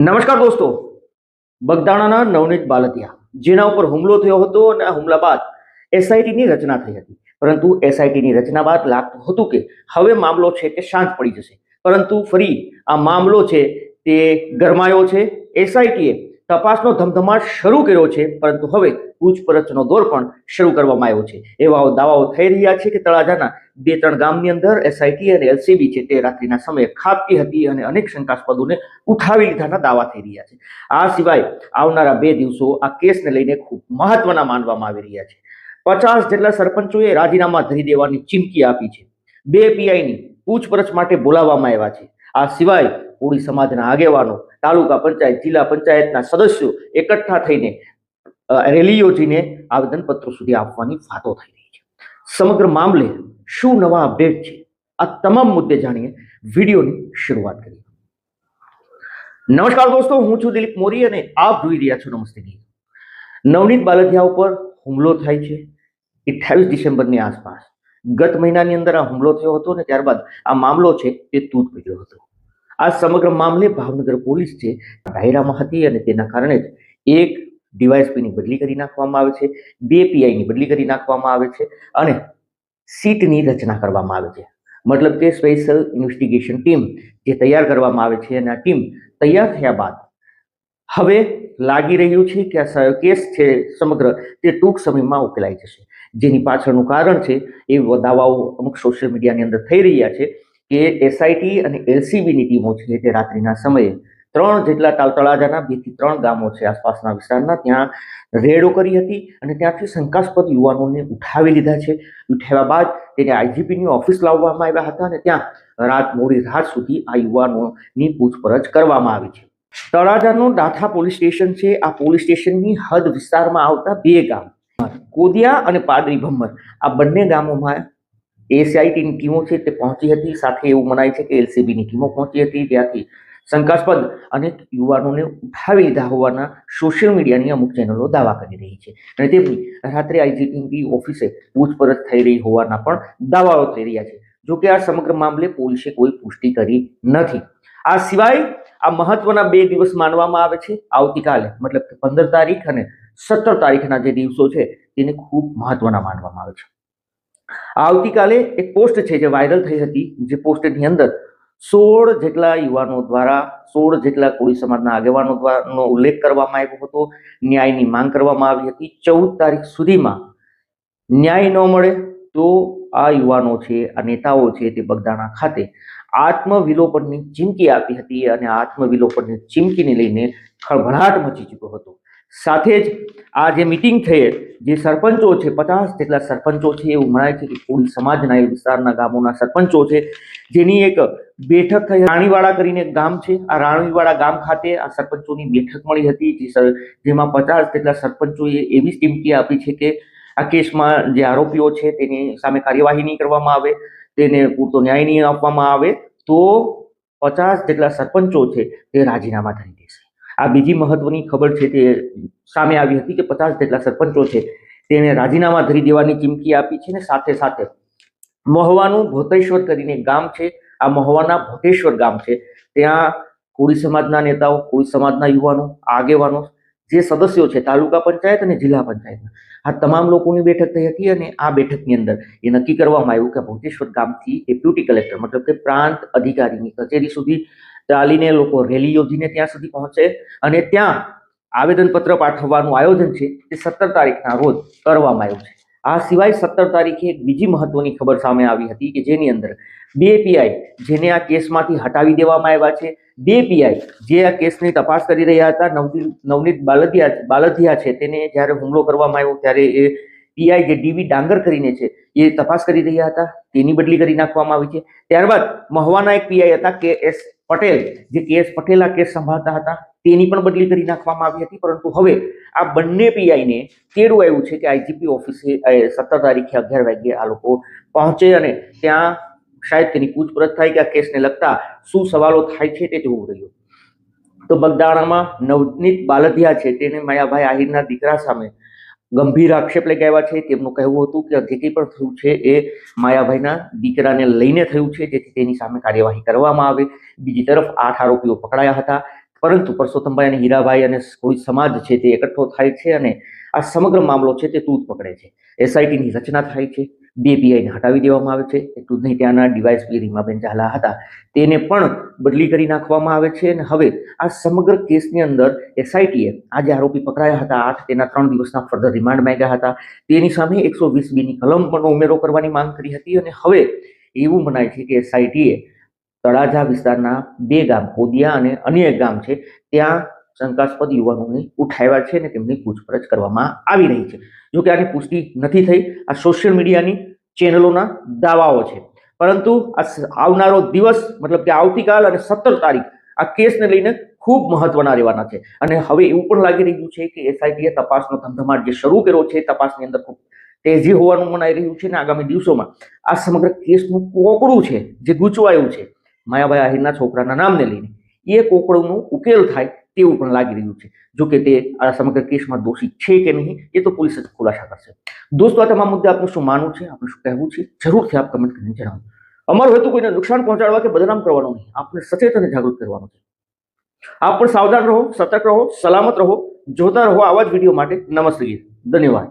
નમસ્કાર દોસ્તો. બગદાણાના નવનીત બાલતિયા, જેના ઉપર હુમલો થયો હતો અને આ હુમલા બાદ એસઆઈટીની રચના થઈ હતી. પરંતુ એસઆઈટીની રચના બાદ લાગતું હતું કે હવે મામલો છે તે શાંત પડી જશે. પરંતુ ફરી આ મામલો છે તે ગરમાયો છે. એસઆઈટીએ તપાસનો ધમધમાટ શરૂ કર્યો છે, પરંતુ હવે પૂછપરછનો દોર પણ શરૂ કરવામાં આવ્યો છે. એવા દાવાઓ થઈ રહ્યા છે કે તળાજાના બે ત્રણ ગામની અંદર એસઆઈટી અને એલસીબી છે તે રાત્રિના સમયે ખાબકી હતી અને અનેક શંકાસ્પદોને ઉઠાવી લીધાના દાવા થઈ રહ્યા છે. આ સિવાય આવનારા બે દિવસો આ કેસને લઈને ખૂબ મહત્વના માનવામાં આવી રહ્યા છે. પચાસ જેટલા સરપંચોએ રાજીનામા ધરી દેવાની ચીમકી આપી છે. બે પીઆઈની પૂછપરછ માટે બોલાવવામાં આવ્યા છે. આ સિવાય કોળી સમાજના આગેવાનો, તાલુકા પંચાયત, જિલ્લા પંચાયતના સદસ્યો એકઠા થઈને રેલી યોજીને આવેદનપત્રો સુધી આપવાની વાતો થઈ રહી છે. સમગ્ર મામલે શું નવા અપડેટ છે? આ તમામ મુદ્દે જાણીએ વિડીયોની શરૂઆત કરીએ. નમસ્કાર દોસ્તો, હું છું દિલીપ મોરી અને આપ જોઈ રહ્યા છો નમસ્તે નવનીત બાલધિયા ઉપર હુમલો થાય છે અઠ્યાવીસ ડિસેમ્બરની આસપાસ. ગત મહિનાની અંદર આ હુમલો થયો હતો અને ત્યારબાદ આ મામલો છે તે તૂટ પડ્યો હતો. આ સમગ્ર મામલે ભાવનગર પોલીસ છે ડાયરામાં હતી અને તેના કારણે જ એક ડીવાયએસપીની બદલી કરી નાખવામાં આવે છે, બે પીઆઈની બદલી કરી નાખવામાં આવે છે અને સીટની રચના કરવામાં આવે છે. મતલબ કે સ્પેશિયલ ઇન્વેસ્ટિગેશન ટીમ જે તૈયાર કરવામાં આવે છે અને આ ટીમ તૈયાર થયા બાદ હવે લાગી રહ્યું છે કે આ કેસ છે સમગ્ર તે ટૂંક સમયમાં ઉકેલાઈ જશે. જેની પાછળનું કારણ છે એ દાવાઓ અમુક સોશિયલ મીડિયાની અંદર થઈ રહ્યા છે કે એસઆઈટી અને એલસીબીની ટીમો છે તે રાત્રિના સમયે ત્રણ જેટલા તળાજાના બેથી ત્રણ ગામો છે આસપાસના વિસ્તારના, ત્યાં રેડો કરી હતી અને ત્યાંથી શંકાસ્પદ યુવાનોને ઉઠાવી લીધા છે. ઉઠાવ્યા બાદ તેને આઈજીપીની ઓફિસ લાવવામાં આવ્યા હતા અને ત્યાં રાત મોડી રાત સુધી આ યુવાનોની પૂછપરછ કરવામાં આવી છે. તળાજાનું ડાઠા પોલીસ સ્ટેશન છે. આ પોલીસ સ્ટેશનની હદ વિસ્તારમાં આવતા બે ગામ, કોદિયા અને પાદરી ભમ્મર આ બંને ગામોમાં એસીઆઈટીની ટીમો છે તે પહોંચી હતી. સાથે એવું મનાય છે કે એલસીબીની ટીમો પહોંચી હતી. ત્યાંથી શંકાસ્પદ અનેક યુવાનોને ઉઠાવી લીધા હોવાના સોશિયલ મીડિયાની અમુક ચેનલો દાવા કરી રહી છે. અને તેમની રાત્રે આઈજીપીની ઓફિસે પૂછપરછ થઈ રહી હોવાના પણ દાવાઓ થઈ રહ્યા છે. જો કે આ સમગ્ર મામલે પોલીસે કોઈ પુષ્ટિ કરી નથી. આ સિવાય આ મહત્વના બે દિવસ માનવામાં આવે છે. આવતીકાલે, મતલબ કે પંદર તારીખ અને સત્તર તારીખના જે દિવસો છે, તેને ખૂબ મહત્વના માનવામાં આવે છે. આવતીકાલે એક પોસ્ટ છે જે વાયરલ થઈ હતી, જે પોસ્ટની અંદર સોળ જેટલા યુવાનો દ્વારા, સોળ જેટલા કોળી સમાજના આગેવાનો દ્વારાનો ઉલ્લેખ કરવામાં આવ્યો હતો, ન્યાયની માંગ કરવામાં આવી હતી. ચૌદ તારીખ સુધીમાં ન્યાય ન મળે તો આ યુવાનો છે, આ નેતાઓ છે તે બગદાણા ખાતે આત્મવિલોપનની ચીમકી આપી હતી અને આત્મવિલોપનની ચીમકીને લઈને ખળભળાટ મચી ચૂક્યો હતો. સાથે જ આ જે મિટિંગ થઈ જે સરપંચો છે, પચાસ જેટલા સરપંચો છે, એવું મનાય છે કે કુલ સમાજના એ વિસ્તારના ગામોના સરપંચો છે, જેની એક બેઠક થઈ. રાણીવાડા કરીને ગામ છે. આ રાણીવાડા ગામ ખાતે આ સરપંચોની બેઠક મળી હતી જેમાં પચાસ જેટલા સરપંચોએ એવી ચીમકી આપી છે કે આ કેસમાં જે આરોપીઓ છે, તેની સામે કાર્યવાહી નહીં કરવામાં આવે, તેને પૂરતો ન્યાય નહીં આપવામાં આવે. તો પચાસ જેટલા સરપંચો છે, તે રાજીનામા કરી દેશે. આ બીજી મહત્વની ખબર છે તે સામે આવી હતી કે પચાસ જેટલા સરપંચો છે તેને રાજીનામા ધરી દેવાની ચીમકી આપી છે ને સાથે સાથે મહવાનું ભોતેશ્વર કરીને ગામ છે. આ મહવાના ભોતેશ્વર ગામ છે. ત્યાં કોળી સમાજના નેતાઓ, કોળી સમાજના યુવાનો, આગેવાનો, જે સદસ્યો છે તાલુકા પંચાયત અને જિલ્લા પંચાયતના, આ તમામ લોકોની બેઠક થઈ હતી અને આ બેઠકની અંદર એ નક્કી કરવામાં આવ્યું કે ભોતેશ્વર ગામથી ડેપ્યુટી કલેક્ટર, મતલબ કે પ્રાંત અધિકારીની કચેરી સુધી ચાલીને લોકો રેલી યોજીને ત્યાં સુધી પહોંચે અને ત્યાં આવેદનપત્ર પાઠવવાનું આયોજન છે તે સત્તર તારીખના રોજ કરવામાં આવ્યું છે. આ સિવાય સત્તર તારીખે એક બીજી મહત્વની ખબર સામે આવી હતી કે જેની અંદર બે પીઆઈ જેને આ કેસમાંથી હટાવી દેવામાં આવ્યા છે, બે પીઆઈ જે આ કેસની તપાસ કરી રહ્યા હતા, નવનીત નવનીત બાલધિયા બાલધિયા છે તેને જ્યારે હુમલો કરવામાં આવ્યો ત્યારે એ પીઆઈ જે ડીવી ડાંગર કરીને છે એ તપાસ કરી રહ્યા હતા, તેની બદલી કરી નાખવામાં આવી છે. ત્યારબાદ મહવાના એક પીઆઈ હતા, કે એસ પટેલ, જે કેસ પટેલ આ કેસ સંભાળતા હતા, તેની પણ બદલી કરી નાખવામાં આવી હતી, પરંતુ હવે આ બંને પીઆઈને તેડું આવ્યું છે કે આઈજીપી ઓફિસે સત્તર તારીખે અગિયાર વાગ્યે આ લોકો પહોંચે અને ત્યાં શાયદ તેની પૂછપરછ થાય કે આ કેસને લગતા શું સવાલો થાય છે તે જોવું રહ્યું. તો બગદાણામાં નવનીત બાલધિયા છે, તેને માયાભાઈ આહિરના દીકરા સામે ગંભીર આક્ષેપ લગાવ્યા છે. તેમનું કહેવું હતું કે જે કંઈ પણ થયું છે એ માયાભાઈના દીકરાને લઈને થયું છે. જેથી તેની સામે કાર્યવાહી કરવામાં આવે. બીજી તરફ આઠ આરોપીઓ પકડાયા હતા. પરંતુ પરસોત્તમભાઈ અને હીરાભાઈ અને કોઈ સમાજ છે તે એકઠો થાય છે અને આ સમગ્ર મામલો છે તે તૂત પકડે છે. એસઆઈટીની રચના થાય છે. બે પીઆઈને હટાવી દેવામાં આવે છે. એટલું જ નહીં, ત્યાંના ડીવાયસ પી રીમાબેન ઝાલા હતા, તેને પણ બદલી કરી નાખવામાં આવે છે. અને હવે આ સમગ્ર કેસની અંદર એસઆઈટીએ આ જે આરોપી પકડાયા હતા. આઠ તેના ત્રણ દિવસના ફર્ધર રિમાન્ડ માંગ્યા હતા. તેની સામે એકસો વીસ બીની કલમ પણ ઉમેરો કરવાની માંગ કરી હતી. અને હવે એવું મનાય છે કે એસઆઈટીએ તળાજા વિસ્તારના બે ગામ કોદિયા અને અન્ય એક ગામ છે, ત્યાં શંકાસ્પદ યુવાનોને ઉઠાવ્યા છે અને તેમની પૂછપરછ કરવામાં આવી રહી છે. જો કે આની પુષ્ટિ નથી થઈ, આ સોશિયલ મીડિયાની ચેનલોના દાવાઓ છે. પરંતુ આ આવનારો દિવસ, મતલબ કે આવતીકાલ અને સત્તર તારીખ, આ કેસને લઈને ખૂબ મહત્વના રહેવાના છે. અને હવે એવું પણ લાગી રહ્યું છે કે એસઆઈટીએ તપાસનો ધમધમાટ જે શરૂ કર્યો છે, તપાસની અંદર ખૂબ તેજી હોવાનું મનાઈ રહ્યું છે અને આગામી દિવસોમાં આ સમગ્ર કેસનું કોકડું છે, જે ગૂંચવાયું છે, માયાભાઈ આહિરના છોકરાના નામને લઈને. એ કોકડુંનું ઉકેલ થાય તેવું પણ લાગી રહ્યું છે. જો કે તે આ સમગ્ર કેસમાં દોષી છે કે નહીં, એ તો પોલીસ જ ખુલાસા કરશે. દોસ્તો, આ તમામ મુદ્દે આપનું શું માનવું છે? આપનું શું કહેવું છે? જરૂરથી આપ કમેન્ટ કરીને જણાવો. અમારો હેતુ કોઈને નુકસાન પહોંચાડવા કે બદનામ કરવાનો નહીં. આપણે સચેત અને જાગૃત કરવાનો છે. આપ પણ સાવધાન રહો, સતર્ક રહો, સલામત રહો જોતા રહો આવા જ વીડિયો માટે. નમસ્તે. ધન્યવાદ.